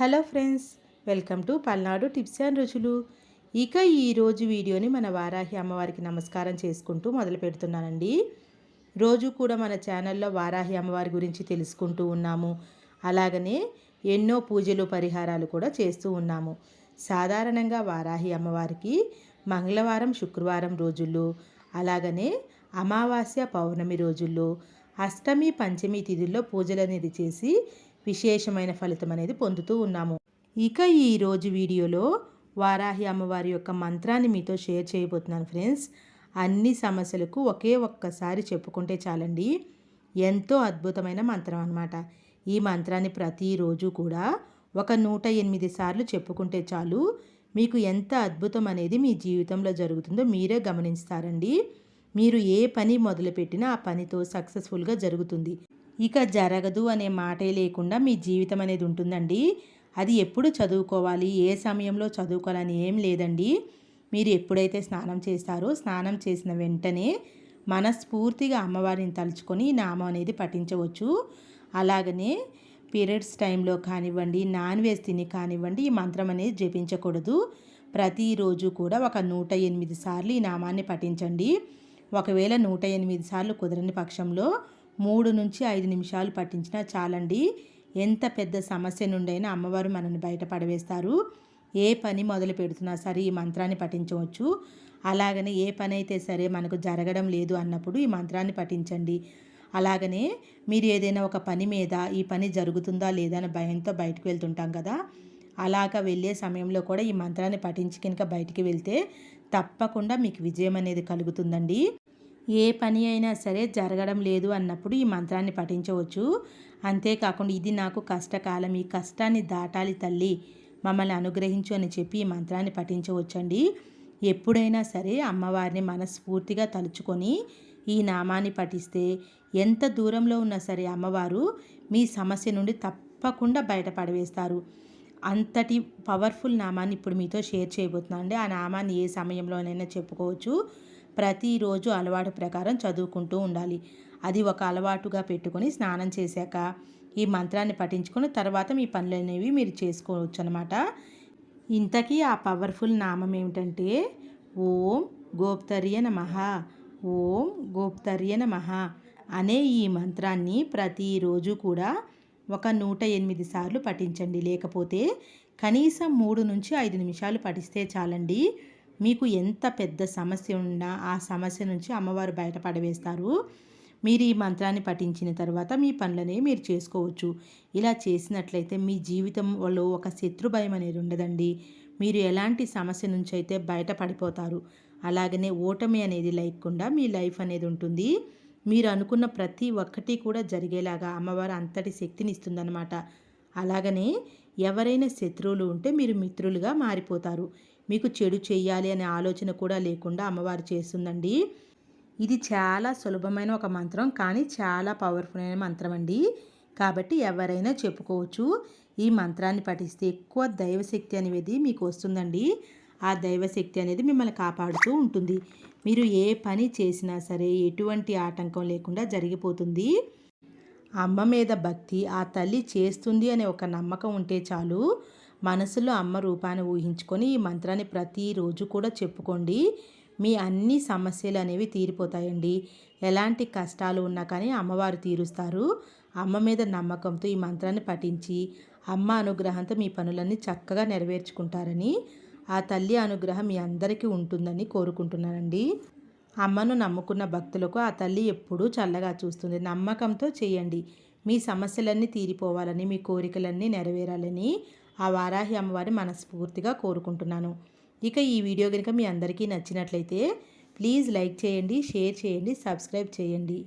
Hello friends welcome to Palnadu tips and రుచులు. ఇక ఈరోజు వీడియోని మన వారాహి అమ్మవారికి నమస్కారం చేసుకుంటూ మొదలు పెడుతున్నానండి. రోజు కూడా మన ఛానల్లో వారాహి అమ్మవారి గురించి తెలుసుకుంటూ ఉన్నాము. అలాగనే ఎన్నో పూజలు పరిహారాలు కూడా చేస్తూ ఉన్నాము. సాధారణంగా వారాహి అమ్మవారికి మంగళవారం శుక్రవారం రోజుల్లో అలాగనే అమావాస్య పౌర్ణమి రోజుల్లో అష్టమి పంచమి తిథుల్లో పూజలు అనేది చేసి విశేషమైన ఫలితం అనేది పొందుతూ ఉన్నాము. ఇక ఈరోజు వీడియోలో వారాహి అమ్మవారి యొక్క మంత్రాన్ని మీతో షేర్ చేయబోతున్నాను ఫ్రెండ్స్. అన్ని సమస్యలకు ఒకే ఒక్కసారి చెప్పుకుంటే చాలండి. ఎంతో అద్భుతమైన మంత్రం అనమాట ఈ మంత్రాన్ని ప్రతిరోజు కూడా ఒక నూట ఎనిమిది సార్లు చెప్పుకుంటే చాలు. మీకు ఎంత అద్భుతం అనేది మీ జీవితంలో జరుగుతుందో మీరే గమనిస్తారండి. మీరు ఏ పని మొదలుపెట్టినా ఆ పనితో సక్సెస్ఫుల్గా జరుగుతుంది. ఇక జరగదు అనే మాటే లేకుండా మీ జీవితం అనేది ఉంటుందండి. అది ఎప్పుడు చదువుకోవాలి? ఏ సమయంలో చదువుకోవాలని ఏం లేదండి. మీరు ఎప్పుడైతే స్నానం చేస్తారో స్నానం చేసిన వెంటనే మనస్ఫూర్తిగా అమ్మవారిని తలుచుకొని నామం అనేది పఠించవచ్చు. అలాగనే పీరియడ్స్ టైంలో కానివ్వండి నాన్ వెజ్ తిని కానివ్వండి ఈ మంత్రం అనేది జపించకూడదు. ప్రతిరోజు కూడా ఒక నూట ఎనిమిది సార్లు ఈ నామాన్ని పఠించండి. ఒకవేళ నూట ఎనిమిది సార్లు కుదరని పక్షంలో మూడు నుంచి ఐదు నిమిషాలు పట్టించినా చాలండి. ఎంత పెద్ద సమస్య నుండైనా అమ్మవారు మనల్ని బయట పడవేస్తారు. ఏ పని మొదలు పెడుతున్నా సరే ఈ మంత్రాన్ని పఠించవచ్చు. అలాగనే ఏ పని అయితే సరే మనకు జరగడం లేదు అన్నప్పుడు ఈ మంత్రాన్ని పఠించండి. అలాగనే మీరు ఏదైనా ఒక పని మీద ఈ పని జరుగుతుందా లేదా అని భయంతో బయటకు వెళ్తుంటాం కదా. అలాగ వెళ్ళే సమయంలో కూడా ఈ మంత్రాన్ని పఠించి కనుక బయటికి వెళ్తే తప్పకుండా మీకు విజయం అనేది కలుగుతుందండి. ఏ పని అయినా సరే జరగడం లేదు అన్నప్పుడు ఈ మంత్రాన్ని పఠించవచ్చు. అంతేకాకుండా ఇది నాకు కష్టకాలం ఈ కష్టాన్ని దాటాలి తల్లి. మమ్మల్ని అనుగ్రహించు అని చెప్పి ఈ మంత్రాన్ని పఠించవచ్చండి. ఎప్పుడైనా సరే అమ్మవారిని మనస్ఫూర్తిగా తలుచుకొని ఈ నామాన్ని పఠిస్తే ఎంత దూరంలో ఉన్నా సరే అమ్మవారు మీ సమస్య నుండి తప్పకుండా బయటపడవేస్తారు. అంతటి పవర్ఫుల్ నామాన్ని ఇప్పుడు మీతో షేర్ చేయబోతున్నాను అండి. ఆ నామాన్ని ఏ సమయంలోనైనా చెప్పుకోవచ్చు. ప్రతిరోజు అలవాటు ప్రకారం చదువుకుంటూ ఉండాలి. అది ఒక అలవాటుగా పెట్టుకొని స్నానం చేశాక ఈ మంత్రాన్ని పఠించుకుని తర్వాత మీ పనులు అనేవి మీరు చేసుకోవచ్చు అనమాట ఇంతకీ ఆ పవర్ఫుల్ నామం ఏమిటంటే ఓం గోప్తర్య నమ ఓం గోప్తర్య నమ అనే ఈ మంత్రాన్ని ప్రతిరోజు కూడా ఒక నూట ఎనిమిది సార్లు పఠించండి. లేకపోతే కనీసం మూడు నుంచి ఐదు నిమిషాలు పఠిస్తే చాలండి. మీకు ఎంత పెద్ద సమస్య ఉన్నా ఆ సమస్య నుంచి అమ్మవారు బయటపడవేస్తారు మీరు ఈ మంత్రాన్ని పఠించిన తర్వాత మీ పనులనే మీరు చేసుకోవచ్చు. ఇలా చేసినట్లయితే మీ జీవితంలో ఒక శత్రు భయం అనేది ఉండదండి. మీరు ఎలాంటి సమస్య నుంచి అయితే బయటపడిపోతారు అలాగనే ఓటమి అనేది లేకుండా మీ లైఫ్ అనేది ఉంటుంది. మీరు అనుకున్న ప్రతి ఒక్కటి కూడా జరిగేలాగా అమ్మవారు అంతటి శక్తిని ఇస్తుందన్నమాట. అలాగనే ఎవరైనా శత్రువులు ఉంటే మీరు మిత్రులుగా మారిపోతారు. మీకు చెడు చేయాలి అనే ఆలోచన కూడా లేకుండా అమ్మవారు చేస్తుందండి. ఇది చాలా సులభమైన ఒక మంత్రం కానీ చాలా పవర్ఫుల్ అయిన మంత్రం అండి. కాబట్టి ఎవరైనా చెప్పుకోవచ్చు ఈ మంత్రాన్ని పఠిస్తే ఎక్కువ దైవశక్తి అనేది మీకు వస్తుందండి. ఆ దైవశక్తి అనేది మిమ్మల్ని కాపాడుతూ ఉంటుంది. మీరు ఏ పని చేసినా సరే ఎటువంటి ఆటంకం లేకుండా జరిగిపోతుంది. అమ్మ మీద భక్తి ఆ తల్లి చేస్తుంది అనే ఒక నమ్మకం ఉంటే చాలు. మనసులో అమ్మ రూపాన్ని ఊహించుకొని ఈ మంత్రాన్ని ప్రతిరోజు కూడా చెప్పుకోండి. మీ అన్ని సమస్యలు అనేవి తీరిపోతాయండి. ఎలాంటి కష్టాలు ఉన్నా కానీ అమ్మవారు తీరుస్తారు. అమ్మ మీద నమ్మకంతో ఈ మంత్రాన్ని పఠించి అమ్మ అనుగ్రహంతో మీ పనులన్నీ చక్కగా నెరవేర్చుకుంటారని ఆ తల్లి అనుగ్రహం మీ అందరికీ ఉంటుందని కోరుకుంటున్నానండి. అమ్మను నమ్ముకున్న భక్తులకు ఆ తల్లి ఎప్పుడూ చల్లగా చూస్తుంది. నమ్మకంతో చేయండి. మీ సమస్యలన్నీ తీరిపోవాలని మీ కోరికలన్నీ నెరవేరాలని ఆ వారాహి అమ్మవారిని మనస్ఫూర్తిగా కోరుకుంటున్నాను. ఇక ఈ వీడియో కనుక మీ అందరికీ నచ్చినట్లయితే ప్లీజ్ లైక్ చేయండి షేర్ చేయండి సబ్స్క్రైబ్ చేయండి.